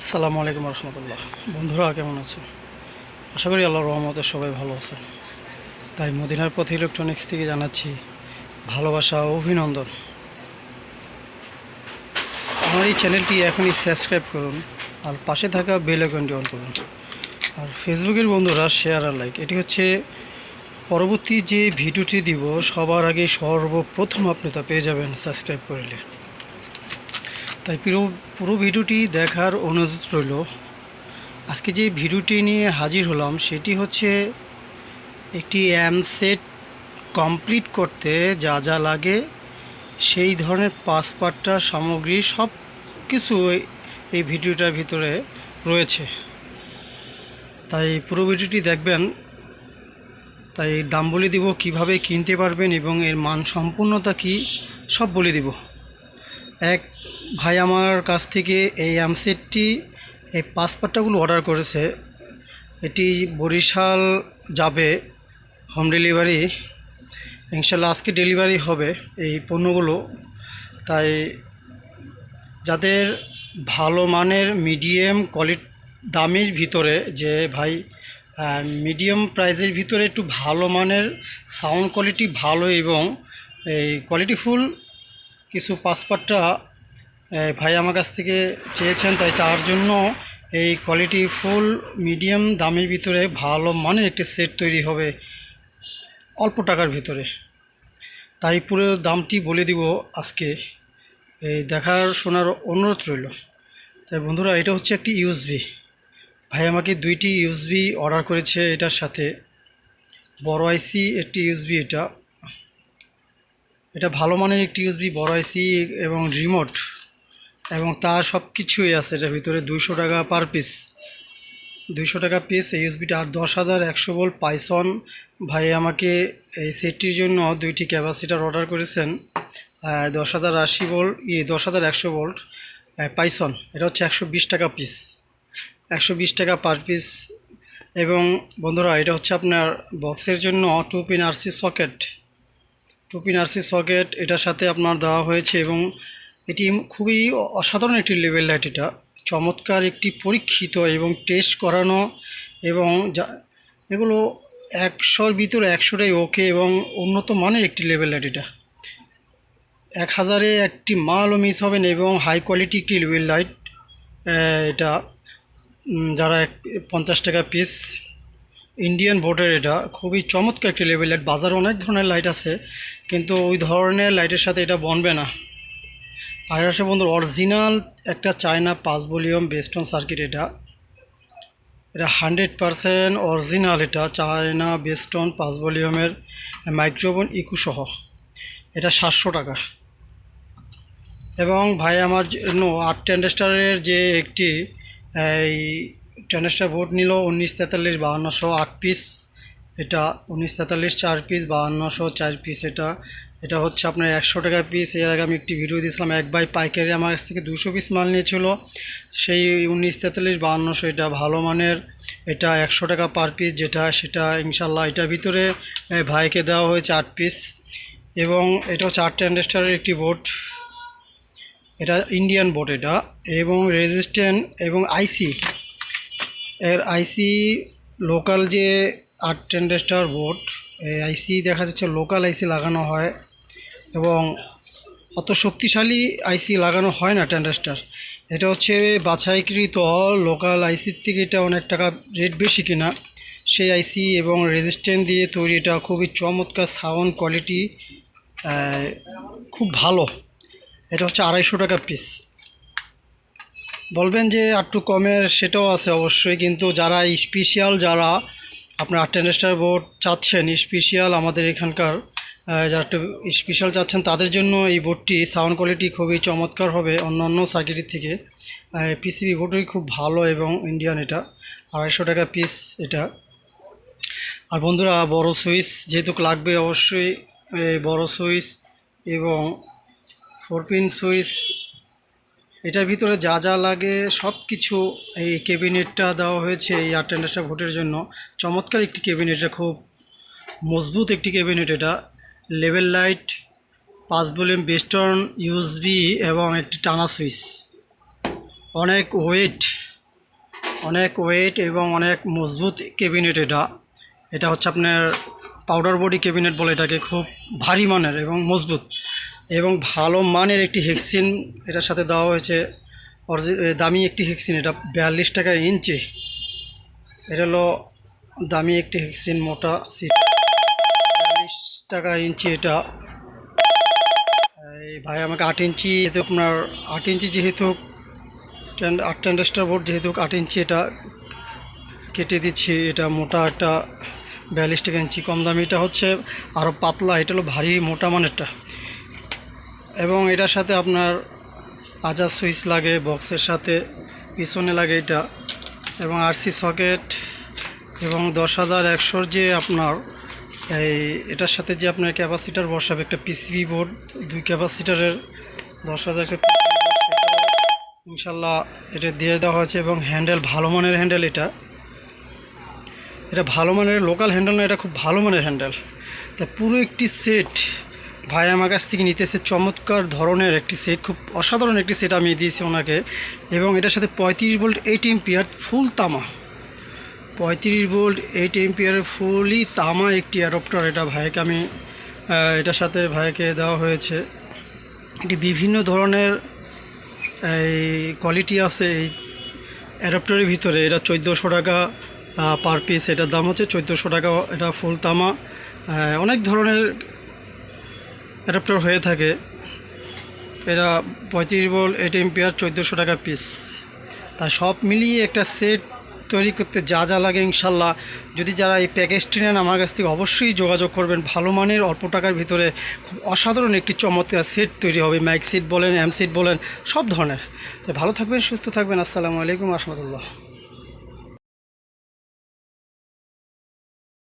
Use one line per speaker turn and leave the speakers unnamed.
আসসালামু আলাইকুম রহমতুল্লাহ। বন্ধুরা, কেমন আছেন আশা করি আল্লাহ রহমতে সবাই ভালো আছে। তাই মদিনার পথ ইলেকট্রনিক্স থেকে জানাচ্ছি ভালোবাসা ও অভিনন্দন। আমার এই চ্যানেলটি এখনই সাবস্ক্রাইব করুন আর পাশে থাকা বেল আইকনটি অন করুন। আর ফেসবুকের বন্ধুরা শেয়ার আর লাইক এটি হচ্ছে পরবর্তী যে ভিডিওটি দিব, সবার আগে সর্বপ্রথম আপনি তা পেয়ে যাবেন সাবস্ক্রাইব করলে। তাই পুরো পুরো ভিডিওটি দেখার অনুরোধ রইল। আজকে যে ভিডিওটি নিয়ে হাজির হলাম সেটি হচ্ছে একটি অ্যাম সেট কমপ্লিট করতে যা যা লাগে, সেই ধরনের পাঁচ পাঁচটা সামগ্রী সব কিছু এই ভিডিওটার ভিতরে রয়েছে। তাই পুরো ভিডিওটি দেখবেন। তাই দাম বলে দিব কীভাবে কিনতে পারবেন এবং এর মান সম্পূর্ণতা কি, সব বলে দিব। এক ভাই আমার কাছ থেকে এই অ্যামসেটটি এই পাসপোর্টটাগুলো অর্ডার করেছে। এটি বরিশাল যাবে হোম ডেলিভারি ইনশাল্লাহ আজকে ডেলিভারি হবে এই পণ্যগুলো। তাই যাদের ভালো মানের মিডিয়াম কোয়ালিটি দামের ভিতরে যে ভাই মিডিয়াম প্রাইসের ভিতরে একটু ভালো মানের সাউন্ড কোয়ালিটি ভালো এবং এই কোয়ালিটিফুল কিছু পাসপোর্টটা ভাই আমার কাছ থেকে চেয়েছেন, তাই তার জন্য এই কোয়ালিটি ফুল মিডিয়াম দামের ভিতরে ভালো মানের একটি সেট তৈরি হবে অল্প টাকার ভিতরে। তাই পুরো দামটি বলে দিব আজকে। এই দেখার শোনার অনুরোধ রইল। তাই বন্ধুরা, এটা হচ্ছে একটি ইউএসবি ভাই আমাকে দুইটি ইউএসবি অর্ডার করেছে এটার সাথে। বড় আইসি একটি ইউএসবি এটা। এটা ভালো মানের একটি ইউএসবি বড় আইসি এবং রিমোট এবং তার সব কিছুই আছে এটার ভিতরে। দুইশো টাকা পার পিস দুইশো টাকা পিস এই ইউএসবিটা আর দশ হাজার একশো ভোল্ট পাইসন। ভাই আমাকে এই সেটটির জন্য দুইটি ক্যাপাসিটার অর্ডার করেছেন দশ হাজার আশি ভোল্ট ই দশ হাজার একশো ভোল্ট পাইসন। এটা হচ্ছে একশো বিশ টাকা পিস একশো বিশ টাকা পার পিস এবং বন্ধুরা, এটা হচ্ছে আপনার বক্সের জন্য two pin RC socket two pin socket, এটার সাথে আপনার দেওয়া হয়েছে এবং এটি খুবই অসাধারণ একটি লেভেল লাইট এটা। চমৎকার একটি পরীক্ষিত এবং টেস্ট করানো এবং যা, এগুলো একশোর ভিতরে একশোটাই ওকে এবং উন্নত মানের একটি লেভেল লাইট এটা। এক হাজারে একটি মালও মিস হবেন এবং হাই কোয়ালিটি একটি লেভেল লাইট এটা যারা এক, পঞ্চাশ টাকা পিস ইন্ডিয়ান বোর্ডের এটা। খুবই চমৎকার একটি লেভেল লাইট বাজারে অনেক ধরনের লাইট আছে, কিন্তু ওই ধরনের লাইটের সাথে এটা বনবে না। আর আসে বন্ধু অরিজিনাল একটা চায়না পাঁচ ভলিউম বেস্টন সার্কিট এটা। এটা হান্ড্রেড পারসেন্ট অরিজিনাল এটা চায়না বেস্টন পাঁচ ভলিউমের মাইক্রোফোন ইকু সহ। এটা সাতশো টাকা। এবং ভাই, আমার জন্য আট টেন্ডেস্টারের যে একটি, এই টেন্ডেস্টার বোর্ড নিল উনিশ তেতাল্লিশ, বাহান্নশো আট পিস এটা উনিশ তেতাল্লিশ, চার পিস বাহান্নশো চার পিস এটা। এটা হচ্ছে আপনার একশো টাকা পিস এর আগে আমি একটি ভিডিও দিয়েছিলাম, এক বাই পাইকারি আমার কাছ থেকে দুশো পিস মাল নিয়েছিল। সেই উনিশ তেতাল্লিশ, বাহান্নশো এটা ভালো মানের। এটা একশো টাকা পার পিস যেটা, সেটা ইনশাল্লাহ এটার ভিতরে ভাইকে দেওয়া হয়েছে আট পিস এবং এটা হচ্ছে আট টেন্ডেস্টারের একটি বোট এটা ইন্ডিয়ান বোট এটা। এবং রেজিস্ট্যান্ট এবং আইসি এর আইসি লোকাল যে আট টেন্ডেস্টার বোর্ড এই আইসি দেখা যাচ্ছে লোকাল আইসি লাগানো হয় এবং অত শক্তিশালী আইসি লাগানো হয় না টেন্ডেস্টার এটা হচ্ছে বাছাইকৃত লোকাল আইসির থেকে এটা অনেক টাকা রেট বেশি কিনা। সেই আইসি এবং রেজিস্ট্যান্ট দিয়ে তৈরি এটা খুবই চমৎকার সাউন্ড কোয়ালিটি খুব ভালো। এটা হচ্ছে আড়াইশো টাকা পিস বলবেন যে একটু কমের সেটাও আছে অবশ্যই, কিন্তু যারা স্পেশাল যারা আপনার আটেন্ডেস্টার বোর্ড চাচ্ছেন স্পেশাল আমাদের এখানকার যারা একটু স্পেশাল চাচ্ছেন, তাদের জন্য এই বোর্ডটি সাউন্ড কোয়ালিটি খুবই চমৎকার হবে অন্যান্য সার্কিটের থেকে। পিসিবি বোর্ডই খুব ভালো এবং ইন্ডিয়ান এটা, আড়াইশো টাকা পিস এটা। আর বন্ধুরা, বড় সুইচ যেহেতু লাগবে অবশ্যই বড় সুইচ এবং ফোর পিন সুইচ এটার ভিতরে যা যা লাগে সব কিছু এই ক্যাবিনেটটা দেওয়া হয়েছে এই আটেন্ডাসটা ভোটের জন্য। চমৎকার একটি ক্যাবিনেট খুব মজবুত একটি ক্যাবিনেট এটা। লেভেল লাইট, পাঁচ ভলিউম বেস্টন ইউএসবি এবং একটি টানা সুইচ। অনেক ওয়েট অনেক ওয়েট এবং অনেক মজবুত ক্যাবিনেট এটা। এটা হচ্ছে আপনার পাউডার বডি ক্যাবিনেট বলে এটাকে, খুব ভারী মানের এবং মজবুত। এবং ভালো মানের একটি হেক্সিন এটার সাথে দেওয়া হয়েছে। দামি একটি হেক্সিন এটা বিয়াল্লিশ টাকা ইঞ্চি। এটা হলো দামি একটি হেক্সিন মোটা সিট। বিয়াল্লিশ টাকা ইঞ্চি এটা। এই ভাই আমাকে আট ইঞ্চি যেহেতু আপনার, আট ইঞ্চি যেহেতু আট টেন্ডাস্টার বোর্ড যেহেতু আট ইঞ্চি এটা কেটে দিচ্ছি, এটা মোটা একটা বিয়াল্লিশ টাকা ইঞ্চি। কম দামি এটা হচ্ছে আরও পাতলা, এটা হলো ভারী মোটা মানেরটা। এবং এটার সাথে আপনার আজার সুইচ লাগে, বক্সের সাথে, পিছনে লাগে এটা, এবং আরসি সকেট, এবং দশ হাজার একশোর যে আপনার এই এটার সাথে যে আপনার ক্যাপাসিটার বসাবে, একটা পিসিবি বোর্ড দুই ক্যাপাসিটারের দশ হাজার ইনশাল্লাহ এটা দিয়ে দেওয়া হয়েছে, এবং হ্যান্ডেল ভালো মানের হ্যান্ডেল এটা। এটা ভালো মানের লোকাল হ্যান্ডেল না, এটা খুব ভালো মানের হ্যান্ডেল তা পুরো একটি সেট ভাই আমার কাছ থেকে নিতেছে চমৎকার ধরনের একটি সেট খুব অসাধারণ একটি সেট আমি দিয়েছি ওনাকে। এবং এটার সাথে পঁয়ত্রিশ ভোল্ট এইট এম্পিয়ার ফুল তামা। পঁয়ত্রিশ ভোল্ট এইট এম্পিয়ারের ফুলই তামা একটি অ্যাডপ্টার এটা ভাইকে আমি এটার সাথে ভাইকে দেওয়া হয়েছে। এটি বিভিন্ন ধরনের, এই কোয়ালিটি আছে এই অ্যাডাপ্টারের ভিতরে। এটা চোদ্দোশো টাকা পার পিস এটার দাম হচ্ছে চোদ্দোশো টাকা, এটা ফুল তামা। অনেক ধরনের অ্যাডাপ্টার হয়ে থাকে। এরা পঁয়ত্রিশ বল এইট এম্পিয়ার চোদ্দোশো টাকা পিস তা সব মিলিয়ে একটা সেট তৈরি করতে যা যা লাগে ইনশাল্লাহ। যদি যারা এই প্যাকেজটি নেন আমার কাছ থেকে অবশ্যই যোগাযোগ করবেন। ভালো মানের, অল্প টাকার ভিতরে খুব অসাধারণ একটি চমৎকার সেট তৈরি হবে। মাইক সিট বলেন এম সিট বলেন, সব ধরনের। তো ভালো থাকবেন, সুস্থ থাকবেন। আসসালামু আলাইকুম রহমতুল্লাহ।